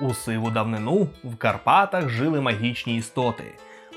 У сиву давнину в Карпатах жили магічні істоти.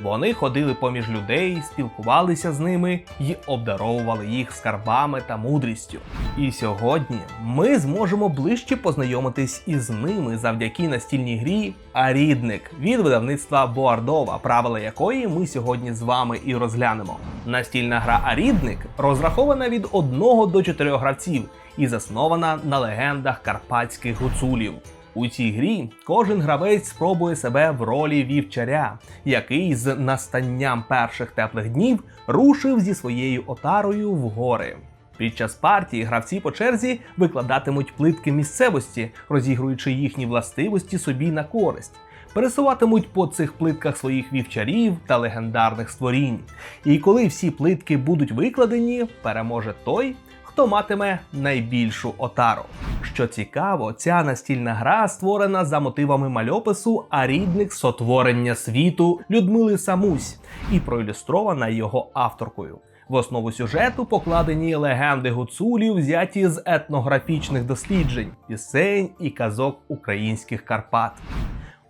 Вони ходили поміж людей, спілкувалися з ними і обдаровували їх скарбами та мудрістю. І сьогодні ми зможемо ближче познайомитись із ними завдяки настільній грі Арідник від видавництва Боардова, правила якої ми сьогодні з вами і розглянемо. Настільна гра Арідник розрахована від 1 до 4 гравців і заснована на легендах карпатських гуцулів. У цій грі кожен гравець спробує себе в ролі вівчаря, який з настанням перших теплих днів рушив зі своєю отарою в гори. Під час партії гравці по черзі викладатимуть плитки місцевості, розігруючи їхні властивості собі на користь. Пересуватимуть по цих плитках своїх вівчарів та легендарних створінь. І коли всі плитки будуть викладені, переможе той, хто матиме найбільшу отару. Що цікаво, ця настільна гра створена за мотивами мальопису Арідник сотворення світу Людмили Самусь і проілюстрована його авторкою. В основу сюжету покладені легенди гуцулів, взяті з етнографічних досліджень, пісень і казок українських Карпат.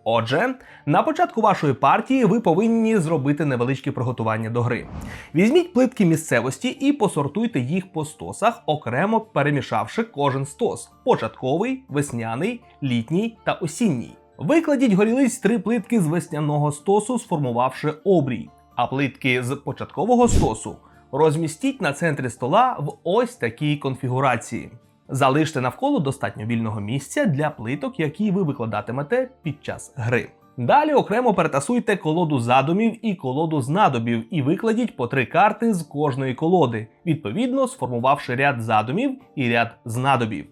Отже, на початку вашої партії ви повинні зробити невеличке приготування до гри. Візьміть плитки місцевості і посортуйте їх по стосах, окремо перемішавши кожен стос: початковий, весняний, літній та осінній. Викладіть горілиць три плитки з весняного стосу, сформувавши обрій, а плитки з початкового стосу розмістіть на центрі стола в ось такій конфігурації. Залиште навколо достатньо вільного місця для плиток, які ви викладатимете під час гри. Далі окремо перетасуйте колоду задумів і колоду знадобів і викладіть по три карти з кожної колоди, відповідно сформувавши ряд задумів і ряд знадобів.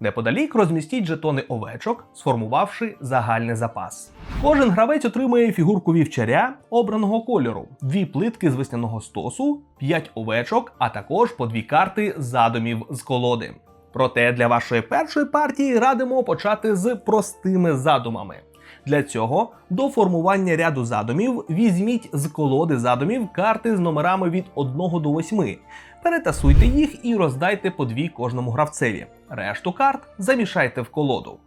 Неподалік розмістіть жетони овечок, сформувавши загальний запас. Кожен гравець отримує фігурку вівчаря обраного кольору, дві плитки з весняного стосу, п'ять овечок, а також по дві карти задумів з колоди. Проте для вашої першої партії радимо почати з простими задумами. Для цього до формування ряду задумів візьміть з колоди задумів карти з номерами від 1 до 8. Перетасуйте їх і роздайте по дві кожному гравцеві. Решту карт замішайте в колоду.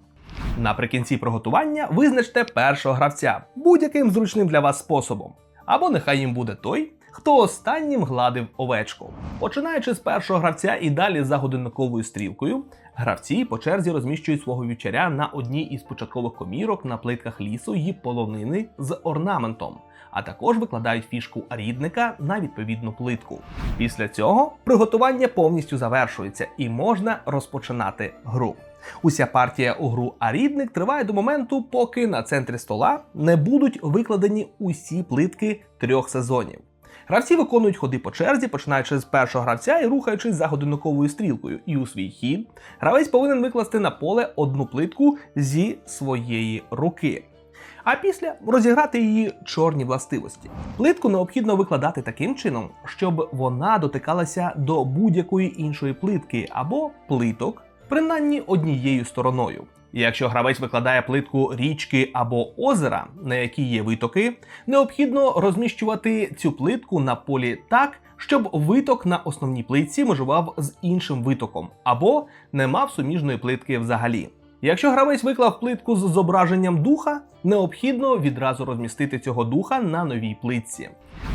Наприкінці приготування визначте першого гравця будь-яким зручним для вас способом. Або нехай їм буде той, хто останнім гладив овечку. Починаючи з першого гравця і далі за годинниковою стрілкою, гравці по черзі розміщують свого вівчаря на одній із початкових комірок на плитках лісу і полонини з орнаментом, а також викладають фішку арідника на відповідну плитку. Після цього приготування повністю завершується і можна розпочинати гру. Уся партія у гру Арідник триває до моменту, поки на центрі стола не будуть викладені усі плитки трьох сезонів. Гравці виконують ходи по черзі, починаючи з першого гравця і рухаючись за годинниковою стрілкою. І у свій хід гравець повинен викласти на поле одну плитку зі своєї руки. А після розіграти її чорні властивості. Плитку необхідно викладати таким чином, щоб вона дотикалася до будь-якої іншої плитки або плиток, принаймні однією стороною. Якщо гравець викладає плитку річки або озера, на якій є витоки, необхідно розміщувати цю плитку на полі так, щоб виток на основній плитці межував з іншим витоком, або не мав суміжної плитки взагалі. Якщо гравець виклав плитку з зображенням духа, необхідно відразу розмістити цього духа на новій плитці.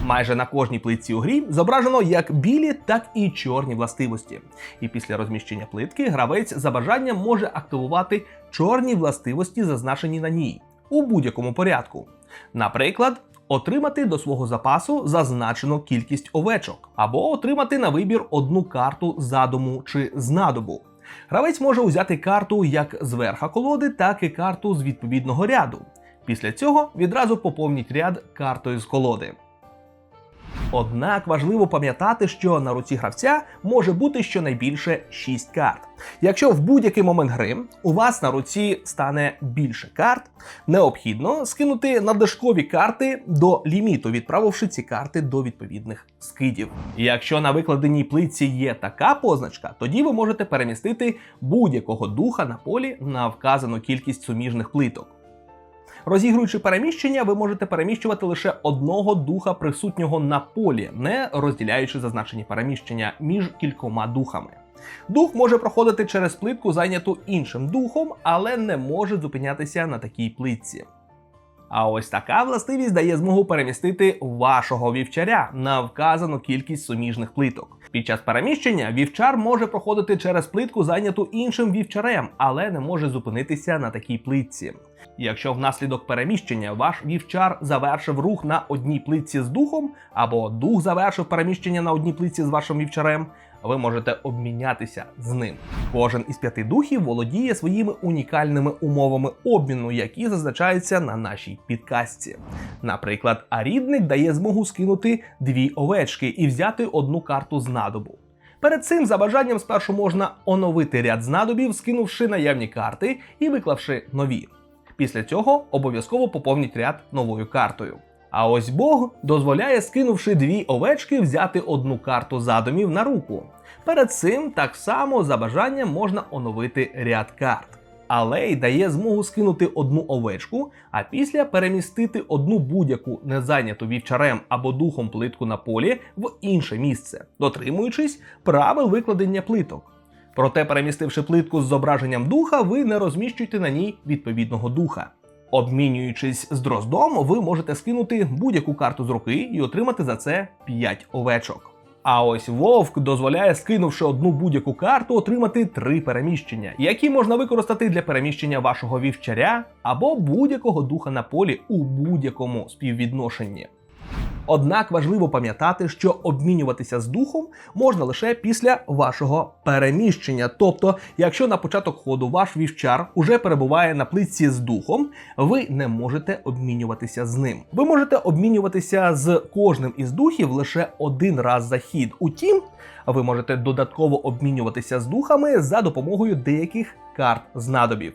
Майже на кожній плитці у грі зображено як білі, так і чорні властивості. І після розміщення плитки гравець за бажанням може активувати чорні властивості, зазначені на ній, у будь-якому порядку. Наприклад, отримати до свого запасу зазначену кількість овечок, або отримати на вибір одну карту задуму чи знадобу. Гравець може узяти карту як з верха колоди, так і карту з відповідного ряду. Після цього відразу поповніть ряд картою з колоди. Однак важливо пам'ятати, що на руці гравця може бути щонайбільше 6 карт. Якщо в будь-який момент гри у вас на руці стане більше карт, необхідно скинути надлишкові карти до ліміту, відправивши ці карти до відповідних скидів. Якщо на викладеній плитці є така позначка, тоді ви можете перемістити будь-якого духа на полі на вказану кількість суміжних плиток. Розігруючи переміщення, ви можете переміщувати лише одного духа присутнього на полі, не розділяючи зазначені переміщення між кількома духами. Дух може проходити через плитку, зайняту іншим духом, але не може зупинятися на такій плитці. А ось така властивість дає змогу перемістити вашого вівчаря на вказану кількість суміжних плиток. Під час переміщення вівчар може проходити через плитку, зайняту іншим вівчарем, але не може зупинитися на такій плитці. Якщо внаслідок переміщення ваш вівчар завершив рух на одній плитці з духом, або дух завершив переміщення на одній плитці з вашим вівчарем, ви можете обмінятися з ним. Кожен із п'яти духів володіє своїми унікальними умовами обміну, які зазначаються на нашій підкастці. Наприклад, арідник дає змогу скинути дві овечки і взяти одну карту з надобу. Перед цим за бажанням спершу можна оновити ряд знадобів, скинувши наявні карти і виклавши нові. Після цього обов'язково поповніть ряд новою картою. А ось Бог дозволяє, скинувши дві овечки, взяти одну карту задумів на руку. Перед цим так само за бажанням можна оновити ряд карт. Алей дає змогу скинути одну овечку, а після перемістити одну будь-яку незайняту вівчарем або духом плитку на полі в інше місце, дотримуючись правил викладення плиток. Проте, перемістивши плитку з зображенням духа, ви не розміщуєте на ній відповідного духа. Обмінюючись з дроздом, ви можете скинути будь-яку карту з руки і отримати за це 5 овечок. А ось вовк дозволяє, скинувши одну будь-яку карту, отримати три переміщення, які можна використати для переміщення вашого вівчаря або будь-якого духа на полі у будь-якому співвідношенні. Однак важливо пам'ятати, що обмінюватися з духом можна лише після вашого переміщення. Тобто, якщо на початок ходу ваш вівчар уже перебуває на плитці з духом, ви не можете обмінюватися з ним. Ви можете обмінюватися з кожним із духів лише один раз за хід. Утім, ви можете додатково обмінюватися з духами за допомогою деяких карт знадобів.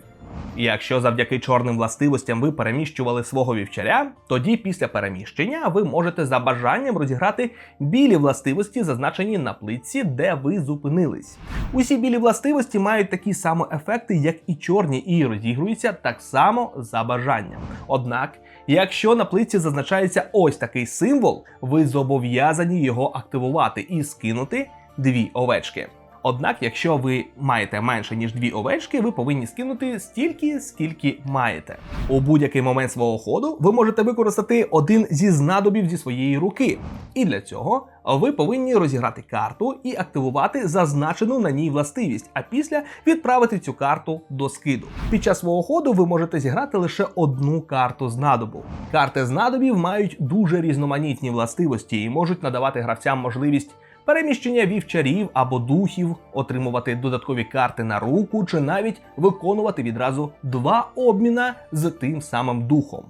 Якщо завдяки чорним властивостям ви переміщували свого вівчаря, тоді після переміщення ви можете за бажанням розіграти білі властивості, зазначені на плитці, де ви зупинились. Усі білі властивості мають такі самі ефекти, як і чорні, і розігруються так само за бажанням. Однак, якщо на плитці зазначається ось такий символ, ви зобов'язані його активувати і скинути дві овечки. Однак, якщо ви маєте менше ніж дві овечки, ви повинні скинути стільки, скільки маєте. У будь-який момент свого ходу ви можете використати один зі знадобів зі своєї руки. І для цього ви повинні розіграти карту і активувати зазначену на ній властивість, а після відправити цю карту до скиду. Під час свого ходу ви можете зіграти лише одну карту знадобу. Карти знадобів мають дуже різноманітні властивості і можуть надавати гравцям можливість переміщення вівчарів або духів, отримувати додаткові карти на руку, чи навіть виконувати відразу два обміна з тим самим духом.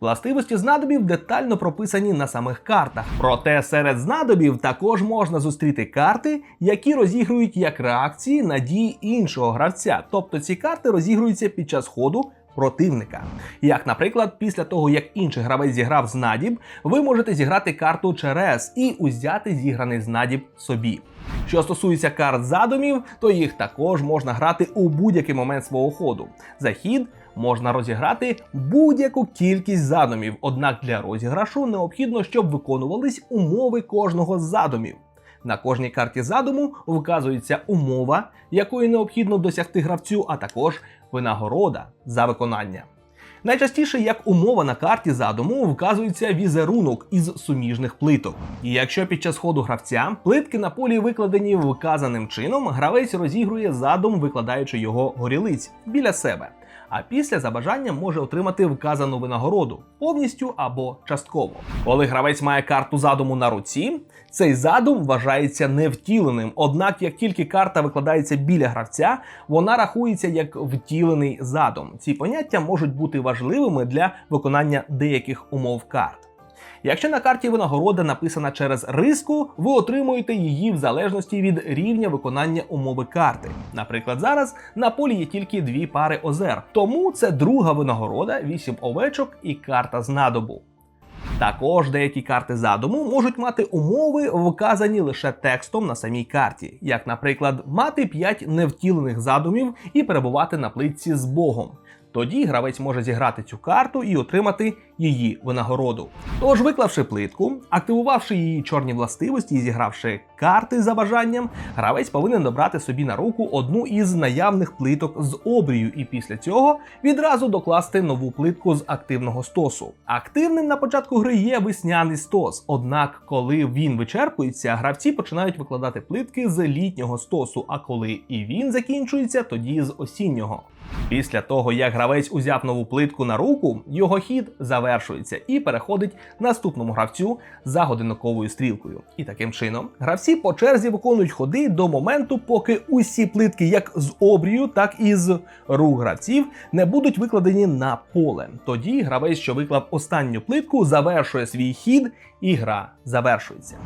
Властивості знадобів детально прописані на самих картах. Проте серед знадобів також можна зустріти карти, які розігрують як реакції на дії іншого гравця. Тобто ці карти розігруються під час ходу противника. Як, наприклад, після того, як інший гравець зіграв знадіб, ви можете зіграти карту через і узяти зіграний знадіб собі. Що стосується карт задумів, то їх також можна грати у будь-який момент свого ходу. За хід можна розіграти будь-яку кількість задумів, однак для розіграшу необхідно, щоб виконувались умови кожного з задумів. На кожній карті задуму вказується умова, якої необхідно досягти гравцю, а також винагорода за виконання. Найчастіше як умова на карті задуму вказується візерунок із суміжних плиток. І якщо під час ходу гравця плитки на полі викладені вказаним чином, гравець розігрує задум, викладаючи його горілиць біля себе. А після за бажанням може отримати вказану винагороду повністю або частково. Коли гравець має карту задуму на руці, цей задум вважається невтіленим. Однак, як тільки карта викладається біля гравця, вона рахується як втілений задум. Ці поняття можуть бути важливими для виконання деяких умов карт. Якщо на карті винагорода написана через риску, ви отримуєте її в залежності від рівня виконання умови карти. Наприклад, зараз на полі є тільки дві пари озер, тому це друга винагорода, 8 овечок і карта з надобу. Також деякі карти задуму можуть мати умови, вказані лише текстом на самій карті, як, наприклад, мати 5 невтілених задумів і перебувати на плитці з Богом. Тоді гравець може зіграти цю карту і отримати її винагороду. Тож, виклавши плитку, активувавши її чорні властивості і зігравши карти за бажанням, гравець повинен добрати собі на руку одну із наявних плиток з обрію, і після цього відразу докласти нову плитку з активного стосу. Активним на початку гри є весняний стос. Однак, коли він вичерпується, гравці починають викладати плитки з літнього стосу. А коли і він закінчується, тоді з осіннього. Після того, як гравець узяв нову плитку на руку, його хід завершується і переходить наступному гравцю за годинниковою стрілкою. І таким чином гравці по черзі виконують ходи до моменту, поки усі плитки, як з обрію, так і з рук гравців, не будуть викладені на поле. Тоді гравець, що виклав останню плитку, завершує свій хід, і гра завершується.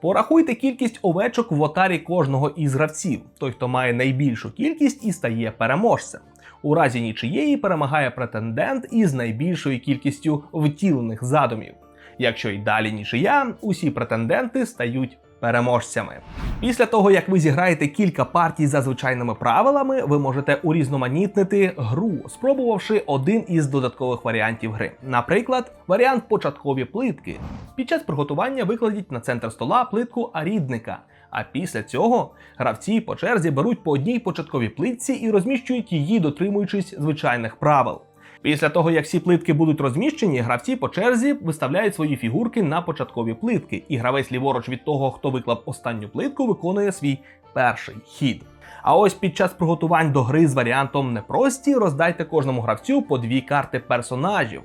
Порахуйте кількість овечок в отарі кожного із гравців. Той, хто має найбільшу кількість, і стає переможцем. У разі нічиєї перемагає претендент із найбільшою кількістю втілених задумів. Якщо й далі нічия, усі претенденти стають переможцями. Після того, як ви зіграєте кілька партій за звичайними правилами, ви можете урізноманітнити гру, спробувавши один із додаткових варіантів гри. Наприклад, варіант початкові плитки. Під час приготування викладіть на центр стола плитку арідника. А після цього гравці по черзі беруть по одній початковій плитці і розміщують її, дотримуючись звичайних правил. Після того, як всі плитки будуть розміщені, гравці по черзі виставляють свої фігурки на початкові плитки, і гравець ліворуч від того, хто виклав останню плитку, виконує свій перший хід. А ось під час приготувань до гри з варіантом непрості роздайте кожному гравцю по дві карти персонажів.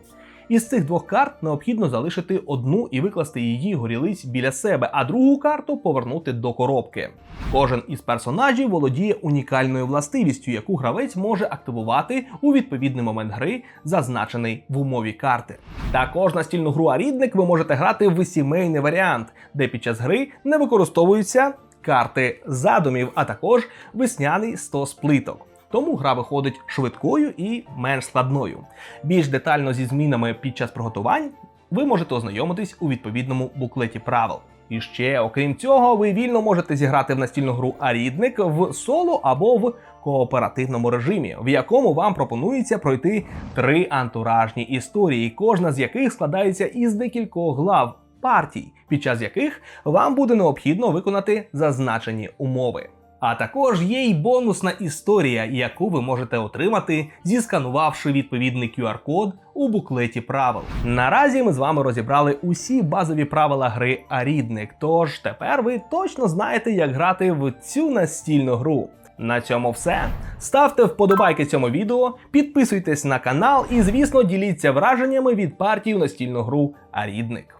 Із цих двох карт необхідно залишити одну і викласти її горілиць біля себе, а другу карту повернути до коробки. Кожен із персонажів володіє унікальною властивістю, яку гравець може активувати у відповідний момент гри, зазначений в умові карти. Також настільну гру Арідник ви можете грати в сімейний варіант, де під час гри не використовуються карти задумів, а також весняний стос плиток. Тому гра виходить швидкою і менш складною. Більш детально зі змінами під час приготувань ви можете ознайомитись у відповідному буклеті правил. І ще, окрім цього, ви вільно можете зіграти в настільну гру Арідник в соло або в кооперативному режимі, в якому вам пропонується пройти три антуражні історії, кожна з яких складається із декількох глав партій, під час яких вам буде необхідно виконати зазначені умови. А також є й бонусна історія, яку ви можете отримати, зісканувавши відповідний QR-код у буклеті правил. Наразі ми з вами розібрали усі базові правила гри Арідник, тож тепер ви точно знаєте, як грати в цю настільну гру. На цьому все. Ставте вподобайки цьому відео, підписуйтесь на канал і, звісно, діліться враженнями від партії в настільну гру Арідник.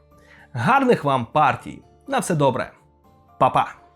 Гарних вам партій! На все добре, Па-па!